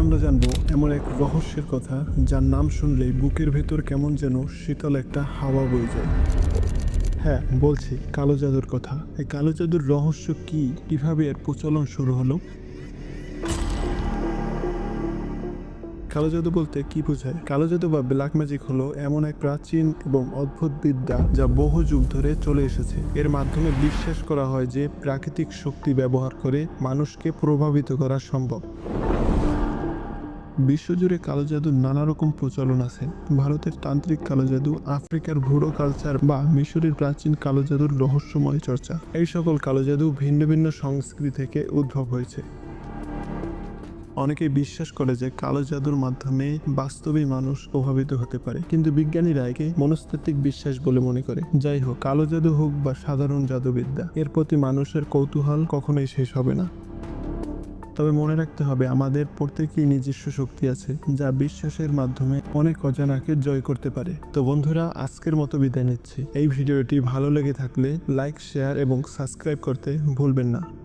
আমরা জানব এমন এক রহস্যের কথা যার নাম শুনলেই বুকের ভেতর কেমন যেন শীতল একটা হাওয়া বয়ে যায়। হ্যাঁ বলছি, কালো জাদুর কথা। এই কালো জাদুর রহস্য কি? কীভাবে এর প্রচলন শুরু হলো? কালো জাদু বলতে কি বোঝায়? কালো জাদু বা ব্ল্যাক ম্যাজিক হলো এমন এক প্রাচীন এবং অদ্ভুত বিদ্যা যা বহু যুগ ধরে চলে এসেছে। এর মাধ্যমে বিশ্বাস করা হয় যে প্রাকৃতিক শক্তি ব্যবহার করে মানুষকে প্রভাবিত করা সম্ভব। বিশ্বজুড়ে কালো জাদুর নানা রকম প্রচলন আছে। ভারতের তান্ত্রিক কালো জাদু, আফ্রিকার ভুড়ো কালচার বা মিশরের প্রাচীন কালো জাদুর রহস্যময় চর্চা। এই সকল কালো জাদু ভিন্ন ভিন্ন সংস্কৃতি থেকে উদ্ভব হয়েছে। অনেকেই বিশ্বাস করে যে কালো জাদুর মাধ্যমে বাস্তবে মানুষ প্রভাবিত হতে পারে। কিন্তু বিজ্ঞানীরা একে মনস্তাত্ত্বিক বিশ্বাস বলে মনে করে। যাই হোক, কালো জাদু হোক বা সাধারণ জাদুবিদ্যা, এর প্রতি মানুষের কৌতূহল কখনোই শেষ হবে না। তবে মনে রাখতে হবে, আমাদের প্রত্যেকেই নিজস্ব শক্তি আছে, যা বিশ্বাসের মাধ্যমে অনেক অজানাকে জয় করতে পারে। তো বন্ধুরা, আজকের মতো বিদায় নিচ্ছি। এই ভিডিওটি ভালো লেগে থাকলে লাইক, শেয়ার এবং সাবস্ক্রাইব করতে ভুলবেন না।